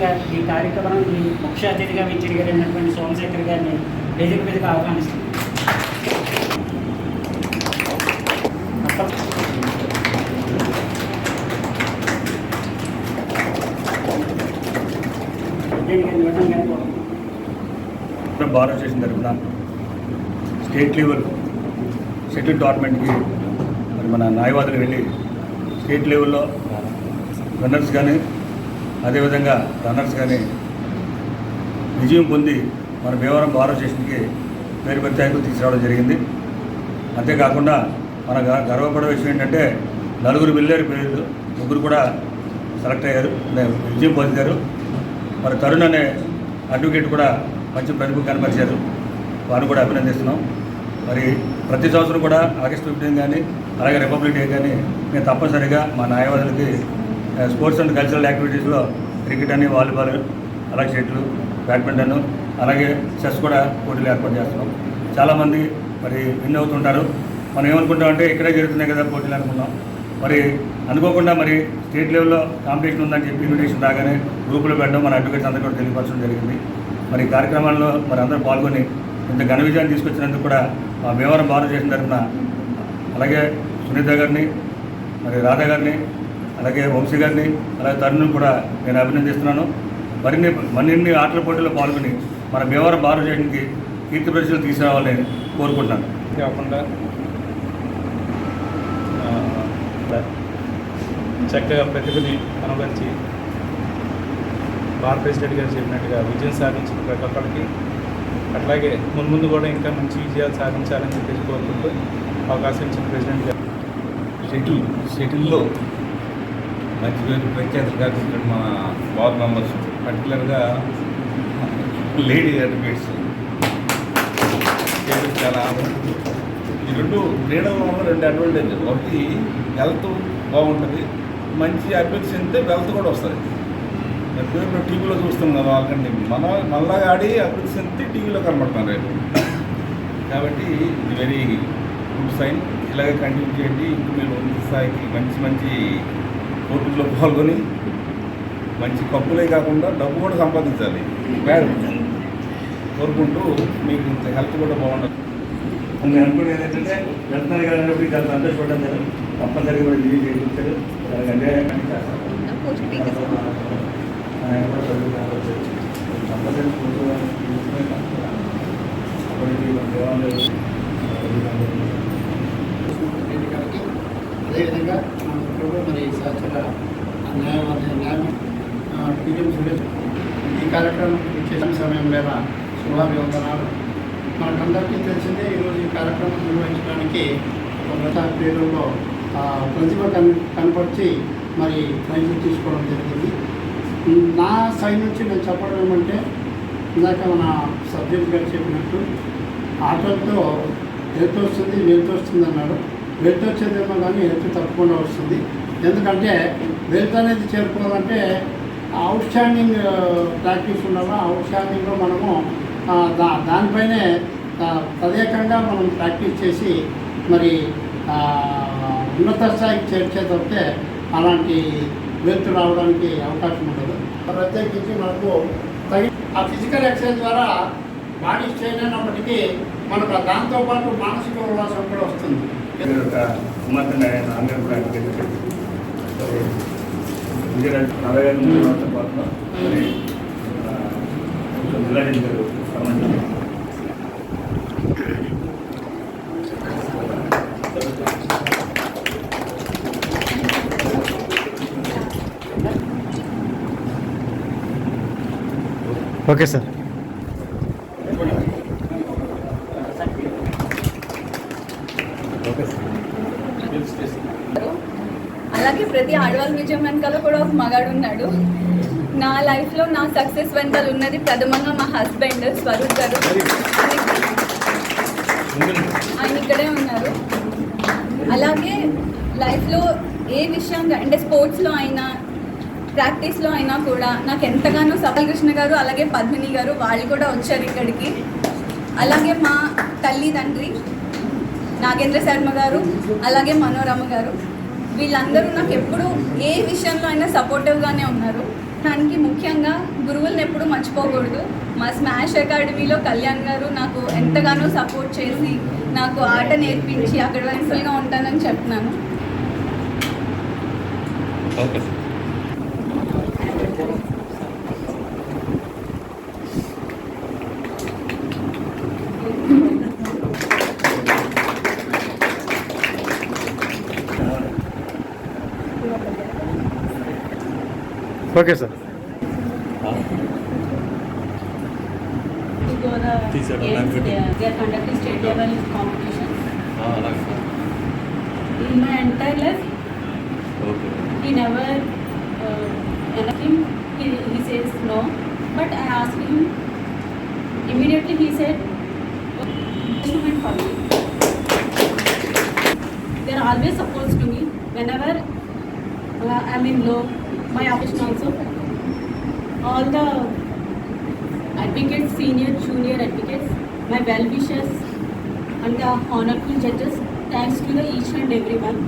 అదేవిధంగా ఈ కార్యక్రమానికి ముఖ్య అతిథిగా విచ్చేడిగారైనటువంటి సోమశేఖర్ గారిని వేదిక మీదకి ఆహ్వానిస్తుంది భారత స్టేషన్ తరఫున స్టేట్ లెవెల్ సెటిల్ టోర్నమెంట్కి మరి మన న్యాయవాదులు వెళ్ళి స్టేట్ లెవెల్లో రన్నర్స్ కానీ అదేవిధంగా రన్నర్స్ కానీ విజయం పొంది మన భీమవరం భారత స్టేషన్కి పేరు ప్రత్యేకలు తీసుకురావడం జరిగింది. అంతేకాకుండా మన గ- గర్వపడే విషయం ఏంటంటే నలుగురు వెళ్ళారు పేరు ముగ్గురు కూడా సెలెక్ట్ అయ్యారు. విజయం పొందారు. మరి తరుణ్ అనే అడ్వకేట్ కూడా మంచి ప్రతిభ కనపరిచారు. వారిని కూడా అభినందిస్తున్నాం. మరి ప్రతి సంవత్సరం కూడా ఆగస్టు ఫిఫ్టీన్ కానీ అలాగే రిపబ్లిక్ డే కానీ మేము తప్పనిసరిగా మా న్యాయవాదులకి స్పోర్ట్స్ అండ్ కల్చరల్ యాక్టివిటీస్లో క్రికెట్ అని వాలీబాల్ అలాగే షటిల్ బ్యాడ్మింటన్ అలాగే చెస్ కూడా పోటీలు ఏర్పాటు చేస్తున్నాం. చాలామంది మరి విన్ అవుతుంటారు. మనం ఏమనుకుంటామంటే ఇక్కడే జరుగుతున్నాయి కదా పోటీలు అనుకున్నాం. మరి అనుకోకుండా మరి స్టేట్ లెవెల్లో కాంపిటీషన్ ఉందని చెప్పి ఇన్విటేషన్ రాగానే గ్రూపులో పెట్టడం మన అడ్వకేట్స్ అందరూ కూడా తెలియపరచడం జరిగింది. మరి కార్యక్రమాల్లో మరి అందరూ పాల్గొని ఇంత ఘన విజయాన్ని తీసుకొచ్చినందుకు కూడా మా భీమవరం భారతదేశం తరఫున అలాగే సునీత గారిని మరి రాధా గారిని అలాగే వంశీ గారిని అలాగే తరుణ్ కూడా నేను అభినందిస్తున్నాను. మరిన్ని మరిన్ని ఆటల పోటీల్లో పాల్గొని మన భీమవరం భారతదేశానికి కీర్తి ప్రజలు తీసుకురావాలని కోరుకుంటున్నాను. కాకుండా చక్కగా ప్రతిభని కనబరిచి భారత ప్రెసిడెంట్ గారు చెప్పినట్టుగా విజయం సాధించిన ప్రతి ఒక్కరికి అట్లాగే మున్ముందు కూడా ఇంకా మంచి విజయాలు సాధించాలని చెప్పేసి కోరుకుంటూ అవకాశం ఇచ్చిన ప్రెసిడెంట్ గారు. షటిల్ షటిల్లో మంచి పేరు ప్రఖ్యాతులు కాకుండా మన వార్ మెంబర్స్ పర్టికులర్గా లేడీ అడ్వకేట్స్. చేయడం చాలా ఈ రెండు క్రీడల వల్ల రెండు అడ్వాంటేజ్ ఒకటి హెల్త్ బాగుంటుంది. మంచి అభ్యర్థి చెందితే వెల్త్ కూడా వస్తుంది. ఎప్పుడు ఇప్పుడు టీవీలో చూస్తాం కదా వాళ్ళకండి. మన మళ్ళా ఆడి అభివృద్ధి చెందితే టీవీలో కనబడుతున్నారు రేపు. కాబట్టి ఇది వెరీ గుడ్ సైన్. ఇలాగే కంటిన్యూ చేయండి. ఇంకా మీరు ఉన్నత స్థాయికి మంచి మంచి పోటీల్లో పాల్గొని మంచి కప్పులే కాకుండా డబ్బు కూడా సంపాదించాలి బ్యాడ్ కోరుకుంటూ మీకు ఇంత హెల్త్ కూడా బాగుండదు నేను అనుకునేది ఏంటంటే వెళ్తున్నారు కాబట్టి చాలా సంతోషపడ్డాను నేను తప్పనిసరిగా కూడా విజయం చేయించారు అలాగంటే ఆయన కూడా చదువుకున్నారు. తప్పనిసరిగా అప్పటికి మన అదేవిధంగా మన ప్రభుత్వం మరి సహచర న్యాయవాది న్యాయం టీఎం సురేష్ ఈ కార్యక్రమం చేసిన సమయం మీద శుభాభివందనాలు. మనకందరికీ తెలిసిందే ఈరోజు ఈ కార్యక్రమం నిర్వహించడానికి గత పేరులో ప్రతిభ కన్ కనపరిచి మరి ప్రయత్నం తీసుకోవడం జరిగింది. నా సైడ్ నుంచి నేను చెప్పడం ఏమంటే ఇందాక మన సబ్జెక్ట్ గారు చెప్పినట్టు ఆటలతో ఎంత వస్తుంది ఎంత వస్తుంది అన్నాడు. వెల్త్ వచ్చేదేమో కానీ హెల్త్ తప్పకుండా వస్తుంది. ఎందుకంటే వెల్త్ అనేది చేరుకోవాలంటే అవుట్ స్టాండింగ్ ప్రాక్టీస్ ఉండాలి? అవుట్ స్టాండింగ్లో మనము దా దానిపైనే తదేకంగా మనం ప్రాక్టీస్ చేసి మరి ఉన్నత స్థాయికి చేర్చేటప్పుడే అలాంటి వెల్త్ రావడానికి అవకాశం ఉండదు. ప్రత్యేకించి మనకు ఆ ఫిజికల్ ఎక్సర్సైజ్ ద్వారా బాడీ స్ట్రెయిన్ అయినప్పటికీ మనకు దాంతో దాంతోపాటు మానసిక ఉల్లాసం కూడా వస్తుంది. నేను ఒక కుమార్తెని ఆయన ఆమె కూడా అడ్వకేట్ చేశారు. మరి విజయరాజ్ నలభై ఐదు మంది వాళ్ళతో పాటు మరి ఆ, కొంచెం జిల్లా జడ్జి గారు సంబంధించి ఓకే సార్ అలాగే ప్రతి ఆడవాళ్ళ విజయం వెనకాల కూడా ఒక మగాడు ఉన్నాడు. నా లైఫ్లో నా సక్సెస్ వెనకాల ఉన్నది ప్రథమంగా మా హస్బెండ్ స్వరూప్ గారు. ఆయన ఇక్కడే ఉన్నారు. అలాగే లైఫ్లో ఏ విషయంగా అంటే స్పోర్ట్స్లో అయినా ప్రాక్టీస్లో అయినా కూడా నాకు ఎంతగానో సఫల్ కృష్ణ గారు అలాగే పద్మిని గారు వాళ్ళు కూడా వచ్చారు ఇక్కడికి. అలాగే మా తల్లి తండ్రి నాగేంద్ర శర్మ గారు అలాగే మనోరమ గారు. వీళ్ళందరూ నాకు ఎప్పుడు ఏ విషయంలో అయినా సపోర్టివ్గానే ఉన్నారు. దానికి ముఖ్యంగా గురువులను ఎప్పుడు మర్చిపోకూడదు. మా స్మాష్ అకాడమీలో కళ్యాణ్ గారు నాకు ఎంతగానో సపోర్ట్ చేసి నాకు ఆట నేర్పించి అక్కడ వెన్సల్గా ఉంటానని చెప్తున్నాను. Okay okay sir to go the These are all yes, activity. they are, they are conducting state level competitions. అలాగే In my entire life, okay he never uh, anything. He, he says no, but I asked him. Immediately he said, "Instrument for me." They are always supposed to me whenever uh, I'm in low. My operation also. All the advocates, senior, junior advocates, my well wishers, and the honorable judges. Thanks to the each and everyone.